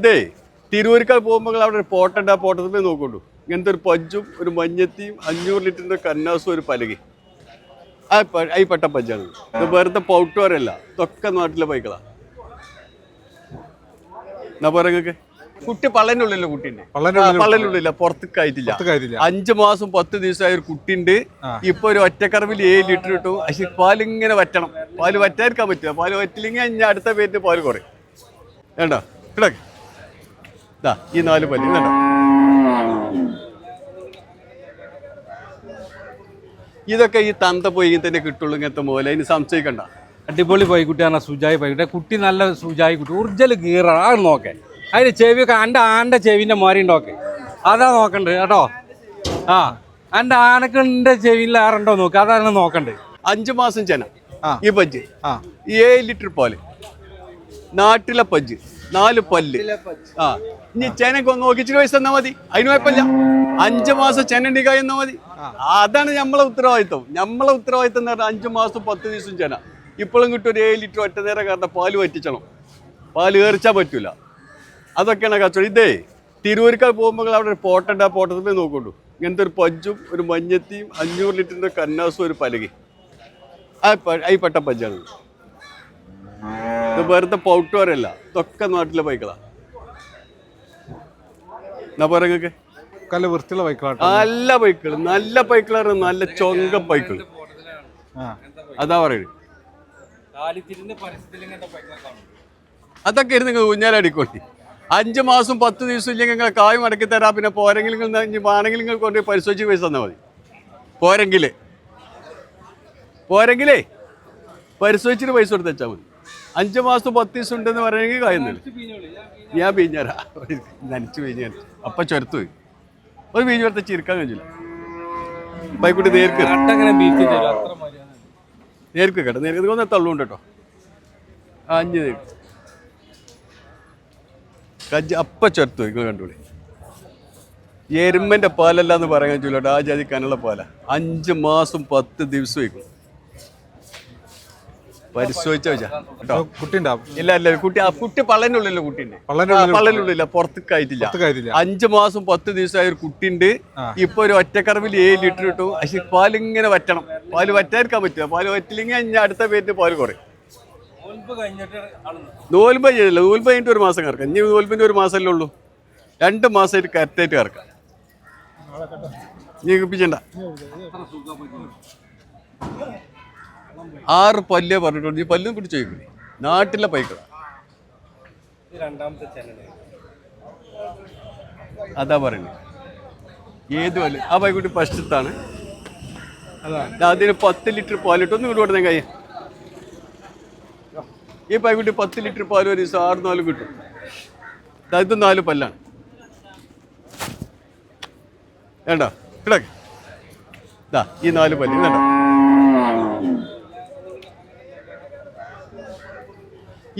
ഇതേ തിരൂരിക്കൽ പോകുമ്പോൾ അവിടെ ഒരു പോട്ടുണ്ട് ആ പോട്ടത്തിൽ പോയി നോക്കൊണ്ടു ഇങ്ങനത്തെ ഒരു പഞ്ചും ഒരു മഞ്ഞത്തിയും അഞ്ഞൂറ് ലിറ്ററിന്റെ കന്നാസും ഒരു പലകി ആ ഈ പെട്ട പഞ്ചാണ്. ഇത് വെറുതെ പൗട്ടുകാരല്ല. ഇതൊക്കെ നാട്ടിലെ പൈക്കളാ. എന്നാ പറയുക കുട്ടി പള്ളനുള്ളില്ല കുട്ടീന്റെ പള്ളന്റെ ഉള്ളിൽ പള്ളനുള്ളില്ല പുറത്തേക്ക് ആയിട്ടില്ല. അഞ്ച് മാസം പത്ത് ദിവസമായ ഒരു കുട്ടിണ്ട്. ഇപ്പൊ ഒരു ഒറ്റക്കറവിൽ ഏഴ് ലിറ്റർ കിട്ടും പക്ഷെ പാലിങ്ങനെ വറ്റണം. പാൽ വറ്റാതിരിക്കാൻ പറ്റില്ല. പാൽ വറ്റില്ലെങ്കിൽ അടുത്ത പേരിന് പാൽ കുറയും. വേണ്ട. കിടക്ക് ഇതാ ഈ നാല് പല്ല് കണ്ടോ ഇതൊക്കെ ഈ തന്ത പോയി തന്നെ കിട്ടുള്ളൂ ഇങ്ങനത്തെ മോലെ. ഇനി സംശയിക്കണ്ട. അടിപൊളി പൈക്കുട്ടിയാണ് സുജായി പൈക്കുട്ടി കുട്ടി. നല്ല സുജായി കുട്ടി. ഊർജൽ കീറാ നോക്കേ. അതിന് ചെവിയൊക്കെ എന്റെ ആന്റെ ചെവിന്റെ മാറി ഉണ്ടോക്കെ അതാ നോക്കണ്ടേ കേട്ടോ. ആ എന്റെ ആനക്കിന്റെ ചെവിയിൽ ആറുണ്ടോ നോക്ക്. അതാണ് നോക്കണ്ടത് അഞ്ച് മാസം ചെന ഈ പജ്ജ് ആ. ഏഴ് ലിറ്റർ പാൽ. നാട്ടിലെ പജ്ജ് നാല് പല്ല്. ആ ഇനി ചേനക്ക് ഒന്ന് നോക്കിച്ചിട്ട് പൈസ തന്നാ മതി. അതിന് കുഴപ്പമില്ല. അഞ്ച് മാസം ചെനണ്ടി കഴിയുന്നാ മതി. അതാണ് നമ്മളെ ഉത്തരവാദിത്വം. നമ്മളെ ഉത്തരവാദിത്വം എന്ന് പറഞ്ഞാൽ അഞ്ചു മാസം പത്ത് ദിവസം ചെന. ഇപ്പോഴും കിട്ടും ഒരു ഏഴ് ലിറ്റർ ഒറ്റ നേരം കാരണം പാൽ പറ്റിച്ചണം പാൽ കയറിച്ചാൽ പറ്റൂല. അതൊക്കെയാണ് കച്ചവടം. ഇതേ തിരൂരിക്കാൾ പോകുമ്പോൾ അവിടെ ഒരു പോട്ടുണ്ട് ആ പോട്ടത്തിൽ നോക്കുള്ളൂ ഇങ്ങനത്തെ ഒരു പഞ്ചും ഒരു മഞ്ഞത്തിയും അഞ്ഞൂറ് ലിറ്ററിന്റെ കന്നാസും ഒരു പലകി ആ പ- ഈ പെട്ട പഞ്ചാണ് ഇത് വെറുതെ പൗട്ടുവരല്ല ഇതൊക്കെ നാട്ടിലെ ബൈക്കളാ എന്നാ പറയുക നല്ല വൃത്തിയുള്ള നല്ല ബൈക്കുകൾ നല്ല ബൈക്കുകളാണ് നല്ല ചൊങ്ക ബൈക്കുകൾ ആ. അതാ പറയുന്നത് അതൊക്കെ ഇരുന്ന് നിങ്ങൾ ഊഞ്ഞാലടിക്കോണ്ടി അഞ്ച് മാസം പത്ത് ദിവസം ഇല്ലെങ്കിൽ നിങ്ങൾ കായ് മടക്കി തരാം. പിന്നെ പോരെങ്കിൽ നിങ്ങൾ വേണമെങ്കിൽ നിങ്ങൾ കൊണ്ട് പരിശോധിച്ച് പൈസ തന്നാൽ മതി. പോരെങ്കിലേ. പോരെങ്കിലേ. പരിശോധിച്ചിട്ട് പൈസ കൊടുത്ത് വെച്ചാൽ മതി. അഞ്ച് മാസം പത്ത് ദിവസം ഉണ്ടെന്ന് പറയണമെങ്കിൽ കായുന്നില്ല. ഞാൻ പിഞ്ഞരാ നനച്ച് പിഞ്ഞ അപ്പം ചുരത്ത് പോയി. ഒരു പിഞ്ഞു വരത്തെ ചിരിക്കാൻ കഴിഞ്ഞില്ല ബൈക്കൂട്ടി നേർക്ക്. നേർക്ക് കേട്ടോ. നേർക്ക് ഒന്ന് തള്ളുണ്ട് കേട്ടോ. അഞ്ച് നേർക്ക്. കജ്ജ് അപ്പ ചുരത്ത് നിങ്ങൾ കണ്ടുപിടി എരുമന്റെ പാലല്ല എന്ന് പറയാൻ ചൊല്ലോട്ടോ ആ ജാതി കനുള്ള പാല. അഞ്ച് മാസം പത്ത് ദിവസം വയ്ക്കും പരിശോധിച്ച വെച്ചാ കേട്ടോ. കുട്ടി ഉണ്ടാവും ഇല്ല ഇല്ല കുട്ടി ആ കുട്ടി പള്ളനുള്ളില്ല കുട്ടീന്റെ പള്ളന്റെ ഉള്ളില്ല പുറത്തേക്ക് ആയിട്ടില്ല അഞ്ച് മാസം പത്ത് ദിവസമായ ഒരു കുട്ടിണ്ട്. ഇപ്പൊ ഒരു ഒറ്റക്കറവിൽ ഏഴ് ലിറ്റർ കിട്ടും പക്ഷെ പാലിങ്ങനെ വറ്റണം. പാൽ വറ്റാതിരിക്കാൻ പറ്റില്ല. പാൽ വറ്റില്ലെങ്കിൽ അടുത്ത പേരിന് പാൽ കുറയും. കഴിഞ്ഞിട്ട് നൂൽമ്പ ചെയ്തില്ല നൂൽമ്പ കഴിഞ്ഞിട്ട് ഒരു മാസം കറക്കാം. ഇനി നൂൽമ്പിന്റെ ഒരു മാസം അല്ലേ ഉള്ളൂ. രണ്ട് മാസമായിട്ട് കറക്റ്റായിട്ട് കറക്കാം. നീ കിപ്പിച്ചണ്ട. ആറ് പല്ല് പറഞ്ഞിട്ടുണ്ട്. ഈ പല്ലും പിടിച്ചു ചോദിക്കൂലേ നാട്ടിലെ പൈക്കളാണ് അതാ പറയുന്നത്. ഏത് പല്ല്? ആ പൈക്കുട്ടി ഫസ്റ്റത്താണ്. അതിന് പത്ത് ലിറ്റർ പാലിട്ട് ഒന്ന് ഇങ്ങോട്ട് കൊടുത്തേ കൈ ഈ പൈക്കുട്ടി പത്ത് ലിറ്റർ പാൽ ഒരു ദിവസം ആറ് നാലും കിട്ടും. ഇത് നാല് പല്ലാണ്. വേണ്ട. കിടക്ക് ദാ ഈ നാല് പല്ല്. വേണ്ട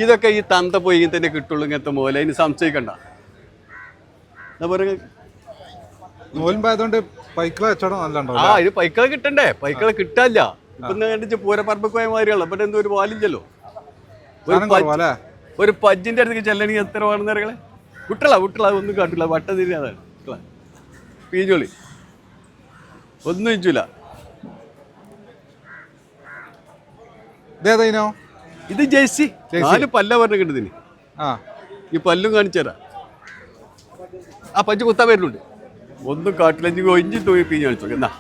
ഇതൊക്കെ ഈ തന്ത പോയി തന്നെ കിട്ടുള്ളൂ ഇങ്ങനത്തെ മുതൽ അതിന് സംശയിക്കണ്ട. എന്താ പറയുക കച്ചവടം നല്ല ആ ഇത് പൈക്കളെ കിട്ടണ്ടേ? പൈക്കളെ കിട്ടാല്ല. ഇപ്പൊ കണ്ടിച്ച് പൂരപ്പറമ്പ് പോയ മാതിരിയുള്ള ഇവിടെ എന്തോ ഒരു പാലില്ലല്ലോ? ഒരു പജ്ജിന്റെ അടുത്തേക്ക് ചെല്ലണെങ്കിൽ എത്ര വേണമെന്ന് അറികളെ വിട്ടള വിട്ടള ഒന്നും കാട്ടില്ല. വട്ട തിരിഞ്ഞതാണ് പീഞ്ഞോളി. ഒന്നും ഇഞ്ചൂല ഇതേതൈനോ ഇത് ജേഴ്സി. നാല് പല്ല പറഞ്ഞിട്ടുണ്ട് ഇതിന്. ആ. ഈ പല്ലും കാണിച്ചു തരാം. ആ പഞ്ച് കുത്താൻ വരുന്നുണ്ട്. ഒന്നും കാട്ടില്ല ഇഞ്ചി കൊഞ്ചി തൂയി പീഞ്ഞ് കാണിച്ചു എന്നാ.